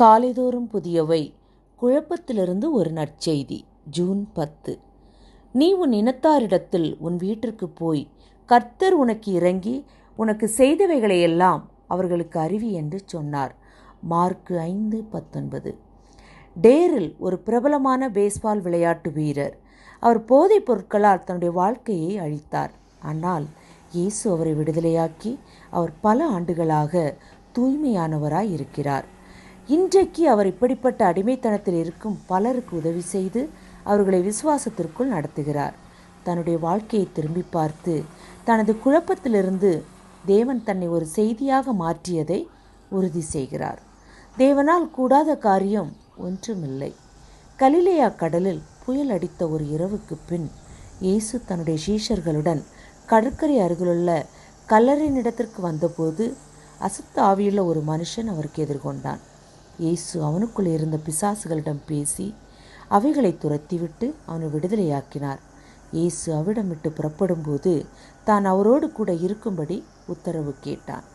காலைதோறும் புதியவை. குழப்பத்திலிருந்து ஒரு நற்செய்தி. ஜூன் பத்து. நீ உன் இனத்தாரிடத்தில் உன் வீட்டிற்கு போய் கர்த்தர் உனக்கு இறங்கி உனக்கு செய்தவைகளையெல்லாம் அவர்களுக்கு அறிவி என்று சொன்னார். மார்க்கு ஐந்து பத்தொன்பது. டேரில் ஒரு பிரபலமான பேஸ்பால் விளையாட்டு வீரர் அவர் போதைப் பொருட்களால் தன்னுடைய வாழ்க்கையை அழித்தார். ஆனால் இயேசு அவரை விடுதலையாக்கி அவர் பல ஆண்டுகளாக தூய்மையானவராய் இருக்கிறார். இன்றைக்கு அவர் இப்படிப்பட்ட அடிமைத்தனத்தில் இருக்கும் பலருக்கு உதவி செய்து அவர்களை விசுவாசத்திற்குள் நடத்துகிறார். தன்னுடைய வாழ்க்கையை திரும்பி பார்த்து தனது குழப்பத்திலிருந்து தேவன் தன்னை ஒரு செய்தியாக மாற்றியதை உறுதி செய்கிறார். தேவனால் கூடாத காரியம் ஒன்றுமில்லை. கலிலேயா கடலில் புயல் அடித்த ஒரு இரவுக்கு பின் இயேசு தன்னுடைய சீஷர்களுடன் கடற்கரை அருகிலுள்ள கல்லறையினிடத்திற்கு வந்தபோது அசுத்த ஆவியுள்ள ஒரு மனுஷன் அவருக்கு எதிர்கொண்டான். இயேசு அவனுக்குள் இருந்த பிசாசுகளிடம் பேசி அவைகளை துரத்திவிட்டு அவனை விடுதலையாக்கினார். இயேசு அவிடமிட்டு புறப்படும்போது தான் அவரோடு கூட இருக்கும்படி உத்தரவு கேட்டான்.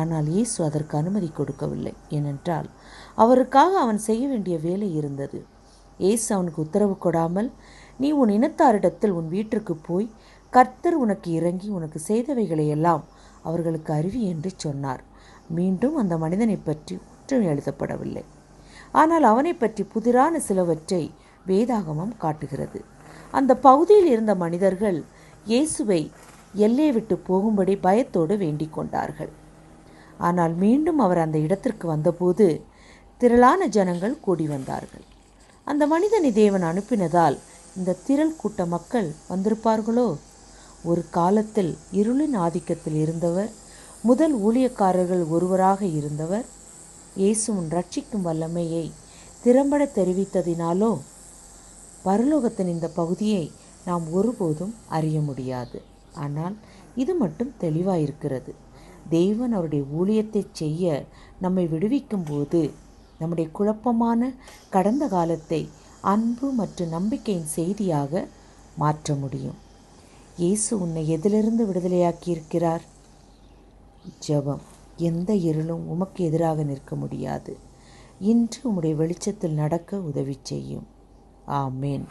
ஆனால் இயேசு அதற்கு அனுமதி கொடுக்கவில்லை. ஏனென்றால் அவருக்காக அவன் செய்ய வேண்டிய வேலை இருந்தது. இயேசு அவனுக்கு உத்தரவு கொடாமல் நீ உன் இனத்தாரிடத்தில் உன் வீட்டிற்கு போய் கர்த்தர் உனக்கு இறங்கி உனக்கு செய்தவைகளை எல்லாம் அவர்களுக்கு அறிவி என்று சொன்னார். மீண்டும் அந்த மனிதனை பற்றி ஒன்றும் எழுதப்படவில்லை. ஆனால் அவனை பற்றி புதிரான சிலவற்றை வேதாகமம் காட்டுகிறது. அந்த பகுதியில் இருந்த மனிதர்கள் இயேசுவை எல்லையை விட்டு போகும்படி பயத்தோடு வேண்டிக் கொண்டார்கள். ஆனால் மீண்டும் அவர் அந்த இடத்திற்கு வந்தபோது திரளான ஜனங்கள் கூடி வந்தார்கள். அந்த மனிதனை தேவன் அனுப்பினதால் இந்த திரள் கூட்ட மக்கள் வந்திருப்பார்களோ? ஒரு காலத்தில் இருளின் ஆதிக்கத்தில் இருந்தவர் முதல் ஊழியக்காரர்கள் ஒருவராக இருந்தவர் இயேசுவின் ரட்சிக்கும் வல்லமையை திறம்பட தெரிவித்ததினாலோ? பரலோகத்தின் இந்த பகுதியை நாம் ஒருபோதும் அறிய முடியாது. ஆனால் இது மட்டும் தெளிவாயிருக்கிறது. தேவன் அவருடைய ஊழியத்தை செய்ய நம்மை விடுவிக்கும் போது நம்முடைய குழப்பமான கடந்த காலத்தை அன்பு மற்றும் நம்பிக்கையின் செய்தியாக மாற்ற முடியும். இயேசு உன்னை எதிலிருந்து விடுதலையாக்கியிருக்கிறார்? ஜபம் ஜெபம். எந்த இருளும் உமக்கு எதிராக நிற்க முடியாது. இன்று உம்முடைய வெளிச்சத்தில் நடக்க உதவி செய்யும். ஆமேன்.